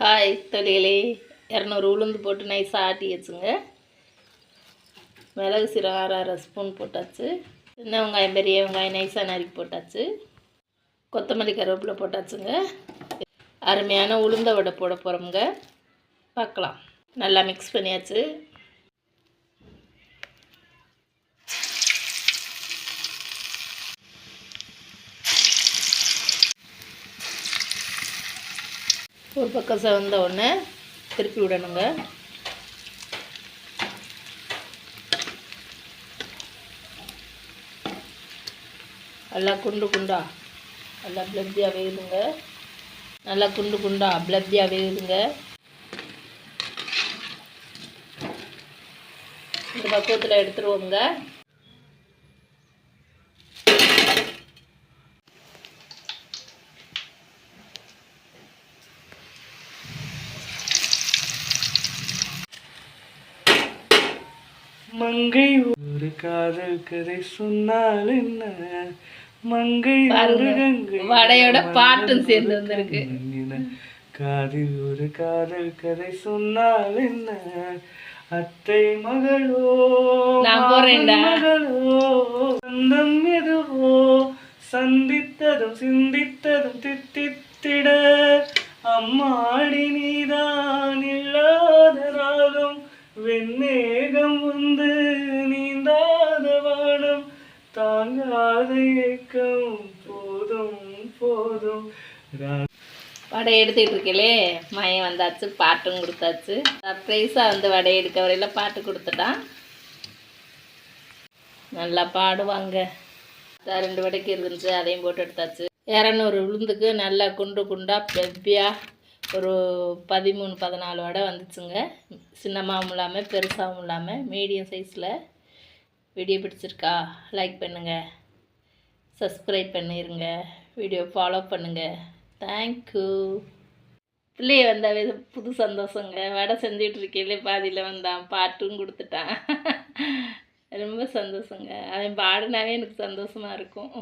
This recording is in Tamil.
ஹாய் தொழிலே இரநூறு உளுந்து போட்டு நைஸாக ஆட்டி வச்சுங்க. மிளகு சீரகம் அரை அரை ஸ்பூன் போட்டாச்சு. சின்ன வெங்காயம் பெரிய வெங்காயம் நைஸாக நறுக்கி போட்டாச்சு. கொத்தமல்லி கருவேப்பிலை போட்டாச்சுங்க. அருமையான உளுந்த வடை போட போகிறோமுங்க பார்க்கலாம். நல்லா மிக்ஸ் பண்ணியாச்சு. ஒரு பக்கம் செவந்த உடனே திருப்பி விடணுங்க. நல்லா குண்டு குண்டா நல்லா பிளப்பியாக வேகுதுங்க. நல்லா குண்டு குண்டா பிளப்பியாக வேகுதுங்க. இந்த பக்குவத்தில் எடுத்துருவோங்க. மங்கை ஒரு காதல் கதை சொன்னால் என்ன? மங்கை ஒரு கங்கை வடையோட பாட்டும் சேர்ந்து வந்திருக்கு. காதில் ஒரு காதல் கதை சொன்னால் என்ன? அத்தை மகளோ மகளோ சொந்தம் எதுவோ சந்தித்ததும் சிந்தித்ததும் தித்தித்திட அம்மாடி நீதான் நீந்தாத வானம் தாங்காத இயக்கம் போதும் போதும். வடை எடுத்துக்கிட்டு இருக்கலே மயம் வந்தாச்சு பாட்டும் கொடுத்தாச்சு. சர்ப்ரைஸாக வந்து வடை எடுக்க வரையில் பாட்டு கொடுத்துட்டான். நல்லா பாடுவாங்க. ரெண்டு வடைக்கு இருந்துச்சு அதையும் போட்டு எடுத்தாச்சு. இரநூறு உளுந்துக்கு நல்லா குண்டு குண்டாக பெப்பியாக ஒரு பதிமூணு பதினாலு வடை வந்துச்சுங்க. சின்னமாகவும் இல்லாமல் பெருசாகவும் இல்லாமல் மீடியம் சைஸில் வீடியோ பிடிச்சிருக்கா லைக் பண்ணுங்கள் சப்ஸ்கிரைப் பண்ணிடுங்க வீடியோ ஃபாலோ பண்ணுங்கள் தேங்க்யூ பிள்ளைய வந்தாவே புது சந்தோஷங்க. வடை செஞ்சுட்டு பாதியில் வந்தான். பாட்டும் கொடுத்துட்டான். ரொம்ப சந்தோஷங்க. அவன் பாடினாவே எனக்கு சந்தோஷமாக இருக்கும்.